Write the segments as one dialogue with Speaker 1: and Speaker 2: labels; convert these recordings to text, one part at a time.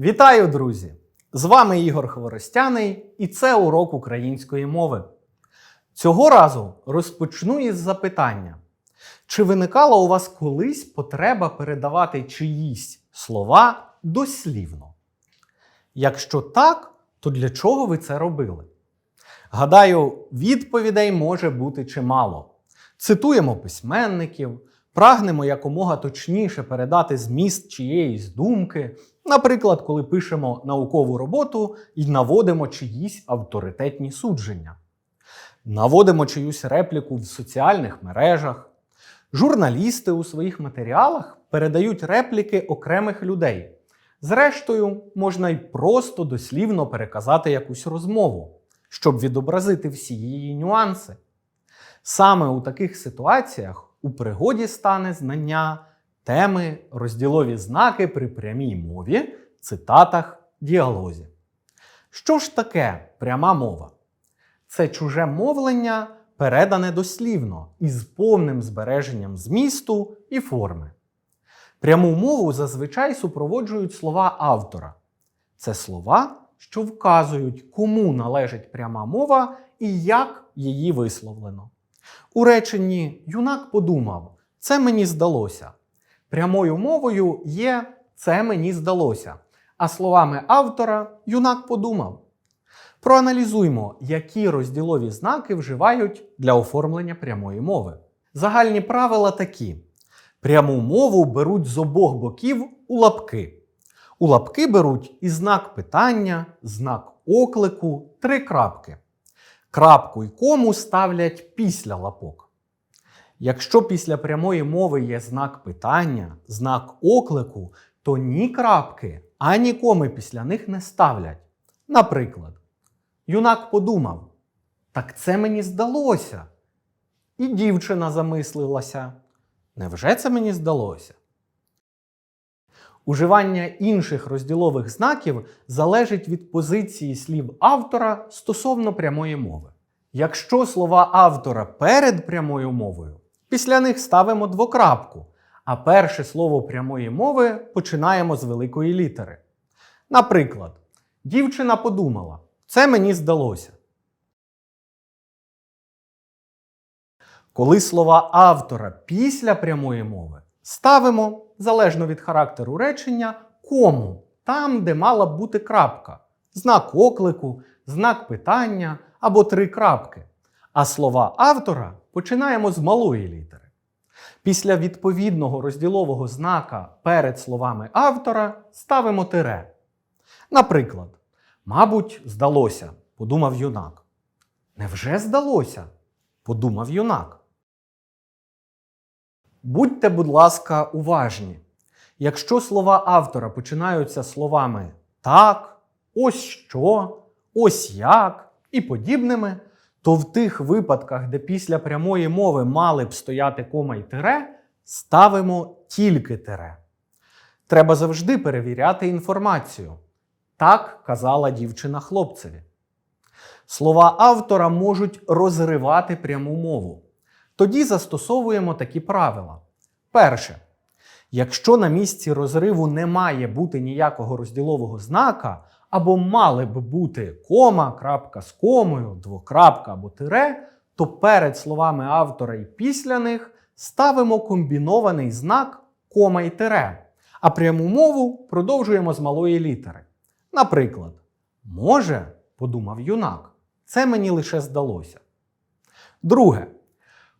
Speaker 1: Вітаю, друзі! З вами Ігор Хворостяний, і це урок української мови. Цього разу розпочну із запитання: чи виникала у вас колись потреба передавати чиїсь слова дослівно? Якщо так, то для чого ви це робили? Гадаю, відповідей може бути чимало. Цитуємо письменників, прагнемо якомога точніше передати зміст чиєїсь думки, наприклад, коли пишемо наукову роботу і наводимо чиїсь авторитетні судження, наводимо чиюсь репліку в соціальних мережах. Журналісти у своїх матеріалах передають репліки окремих людей. Зрештою, можна й просто дослівно переказати якусь розмову, щоб відобразити всі її нюанси. Саме у таких ситуаціях у пригоді стане знання теми розділові знаки при прямій мові, цитатах, діалозі. Що ж таке пряма мова? Це чуже мовлення, передане дослівно із повним збереженням змісту і форми. Пряму мову зазвичай супроводжують слова автора. Це слова, що вказують, кому належить пряма мова і як її висловлено. У реченні юнак подумав, це мені здалося. Прямою мовою є це мені здалося. А словами автора юнак подумав. Проаналізуймо, які розділові знаки вживають для оформлення прямої мови. Загальні правила такі: пряму мову беруть з обох боків у лапки. У лапки беруть і знак питання, знак оклику, три крапки. Крапку і кому ставлять після лапок. Якщо після прямої мови є знак питання, знак оклику, то ні крапки, ані коми після них не ставлять. Наприклад, юнак подумав: так це мені здалося. І дівчина замислилася. Невже це мені здалося? Уживання інших розділових знаків залежить від позиції слів автора стосовно прямої мови. Якщо слова автора перед прямою мовою, після них ставимо двокрапку, а перше слово прямої мови починаємо з великої літери. Наприклад, дівчина подумала, це мені здалося. Коли слова автора після прямої мови ставимо, залежно від характеру речення, кому там, де мала б бути крапка, знак оклику, знак питання або три крапки. А слова автора починаємо з малої літери. Після відповідного розділового знака перед словами автора ставимо тире. Наприклад, мабуть, здалося, подумав юнак. Невже здалося? подумав юнак. Будьте, будь ласка, уважні. Якщо слова автора починаються словами так, ось що, ось як і подібними, то в тих випадках, де після прямої мови мали б стояти кома й тире, ставимо тільки тире. Треба завжди перевіряти інформацію. Так казала дівчина хлопцеві. Слова автора можуть розривати пряму мову. Тоді застосовуємо такі правила. Перше. Якщо на місці розриву не має бути ніякого розділового знака, або мали б бути кома, крапка з комою, двокрапка або тире, то перед словами автора і після них ставимо комбінований знак кома і тире, а пряму мову продовжуємо з малої літери. Наприклад, може, подумав юнак, це мені лише здалося. Друге.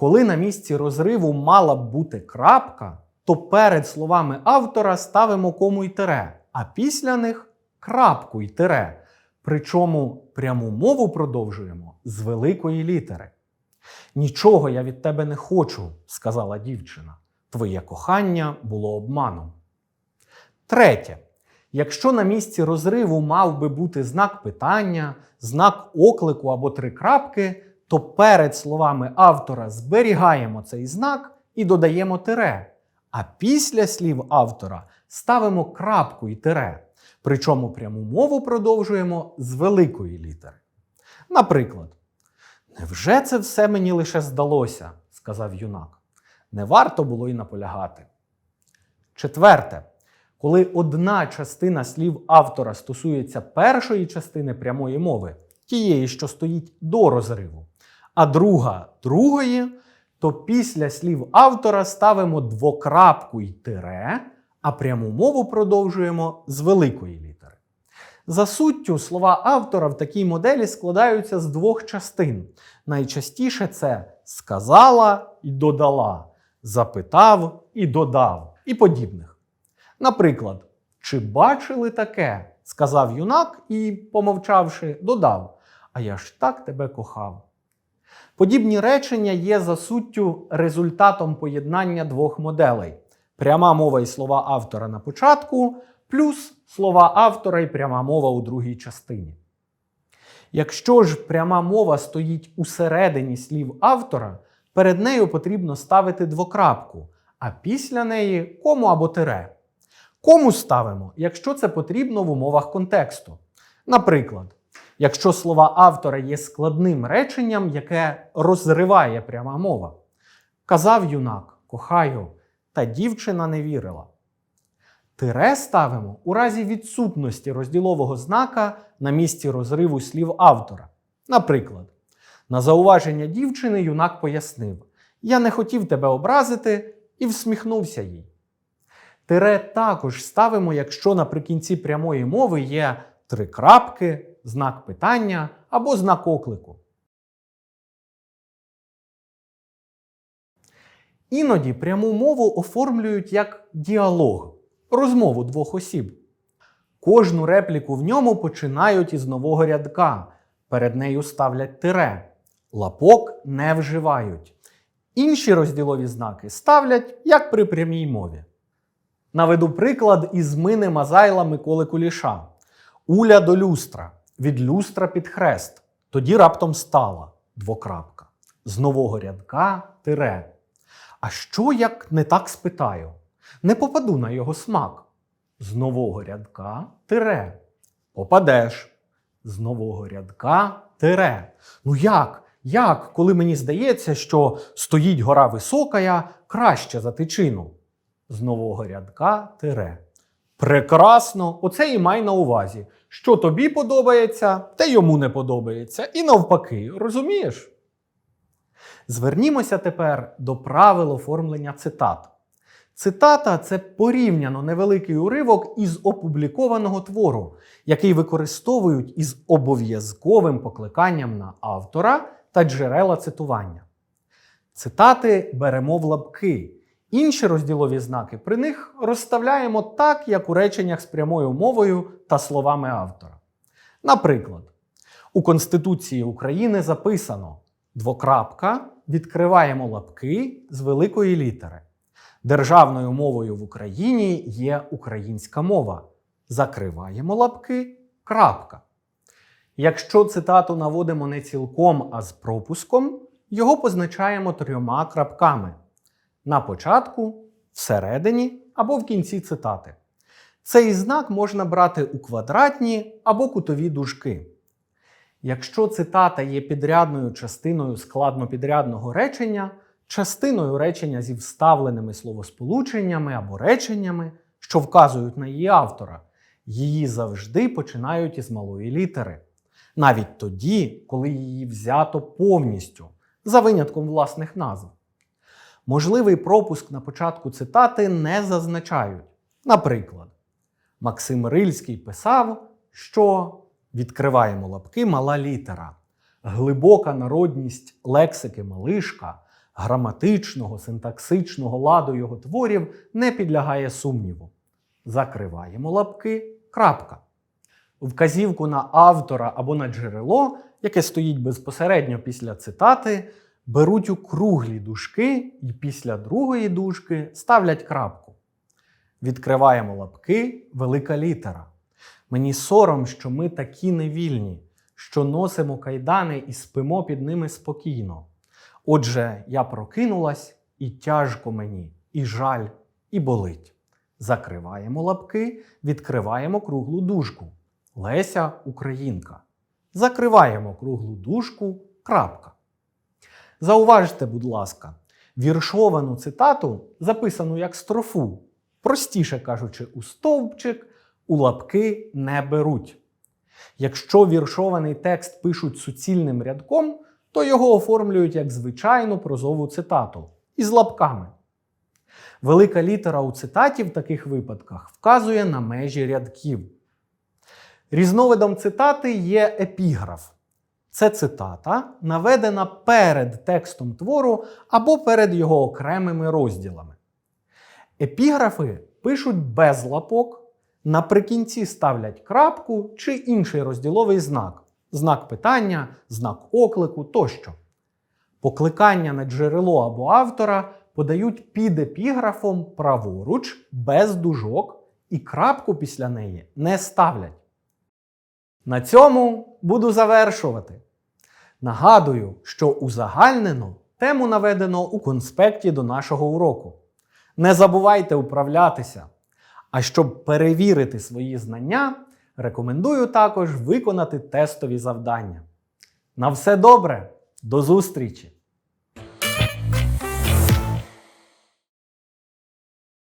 Speaker 1: Коли на місці розриву мала б бути крапка, то перед словами автора ставимо кому й тире, а після них крапку й тире. Причому пряму мову продовжуємо з великої літери. Нічого я від тебе не хочу, сказала дівчина. Твоє кохання було обманом. Третє. Якщо на місці розриву мав би бути знак питання, знак оклику або три крапки, то перед словами автора зберігаємо цей знак і додаємо тире. А після слів автора ставимо крапку і тире. Причому пряму мову продовжуємо з великої літери. Наприклад, невже це все мені лише здалося? сказав юнак. Не варто було й наполягати. Четверте. Коли одна частина слів автора стосується першої частини прямої мови, тієї, що стоїть до розриву, а друга другої, то після слів автора ставимо двокрапку й тире, а пряму мову продовжуємо з великої літери. За суттю, слова автора в такій моделі складаються з двох частин. Найчастіше це сказала і додала, запитав і додав, і подібних. Наприклад, чи бачили таке? сказав юнак і, помовчавши, додав: А я ж так тебе кохав. Подібні речення є за суттю результатом поєднання двох моделей: пряма мова і слова автора на початку, плюс слова автора і пряма мова у другій частині. Якщо ж пряма мова стоїть усередині слів автора, перед нею потрібно ставити двокрапку, а після неї кому або тире. Кому ставимо, якщо це потрібно в умовах контексту. Наприклад, якщо слова автора є складним реченням, яке розриває пряма мова. Казав юнак, кохаю, та дівчина не вірила. Тире ставимо у разі відсутності розділового знака на місці розриву слів автора. Наприклад, на зауваження дівчини юнак пояснив: Я не хотів тебе образити і всміхнувся їй. Тире також ставимо, якщо наприкінці прямої мови є три крапки, знак питання або знак оклику. Іноді пряму мову оформлюють як діалог, розмову двох осіб. Кожну репліку в ньому починають із нового рядка. Перед нею ставлять тире. Лапок не вживають. Інші розділові знаки ставлять як при прямій мові. Наведу приклад із мини Мазайла Миколи Куліша. Уля до люстра, від люстра під хрест. Тоді раптом стала двокрапка. З нового рядка тире. А що як не так спитаю? Не попаду на його смак. З нового рядка тире. Попадеш. З нового рядка тире. Ну як? Як, коли мені здається, що стоїть гора високая краще за тичину? З нового рядка тире. Прекрасно, оце і май на увазі. Що тобі подобається, те йому не подобається. І навпаки, розумієш? Звернімося тепер до правил оформлення цитат. Цитата це порівняно невеликий уривок із опублікованого твору, який використовують із обов'язковим покликанням на автора та джерела цитування. Цитати беремо в лапки. Інші розділові знаки при них розставляємо так, як у реченнях з прямою мовою та словами автора. Наприклад, у Конституції України записано двокрапка, відкриваємо лапки з великої літери. Державною мовою в Україні є українська мова. Закриваємо лапки. крапка. Якщо цитату наводимо не цілком, а з пропуском, його позначаємо трьома крапками на початку, всередині або в кінці цитати. Цей знак можна брати у квадратні або кутові дужки. Якщо цитата є підрядною частиною складнопідрядного речення, частиною речення зі вставленими словосполученнями або реченнями, що вказують на її автора, її завжди починають із малої літери. Навіть тоді, коли її взято повністю, за винятком власних назв. Можливий пропуск на початку цитати не зазначають. Наприклад, Максим Рильський писав, що відкриваємо лапки мала літера, глибока народність лексики малишка, граматичного, синтаксичного ладу його творів не підлягає сумніву. Закриваємо лапки. крапка. Вказівку на автора або на джерело, яке стоїть безпосередньо після цитати, беруть у круглі дужки і після другої дужки ставлять крапку. Відкриваємо лапки, велика літера. Мені сором, що ми такі невільні, що носимо кайдани і спимо під ними спокійно. Отже, я прокинулась, і тяжко мені, і жаль, і болить. Закриваємо лапки, відкриваємо круглу дужку. Леся Українка. Закриваємо круглу дужку. крапка. Зауважте, будь ласка, віршовану цитату, записану як строфу, Простіше кажучи, у стовпчик, у лапки не беруть. Якщо віршований текст пишуть суцільним рядком, то його оформлюють як звичайну прозову цитату із лапками. Велика літера у цитаті в таких випадках вказує на межі рядків. Різновидом цитати є епіграф. Це цитата, наведена перед текстом твору або перед його окремими розділами. Епіграфи пишуть без лапок, наприкінці ставлять крапку чи інший розділовий знак, знак питання, знак оклику тощо. Покликання на джерело або автора подають під епіграфом праворуч без дужок і крапку після неї не ставлять. На цьому буду завершувати. Нагадую, що узагальнено тему наведено у конспекті до нашого уроку. Не забувайте управлятися. А щоб перевірити свої знання, рекомендую також виконати тестові завдання. На все добре! До зустрічі!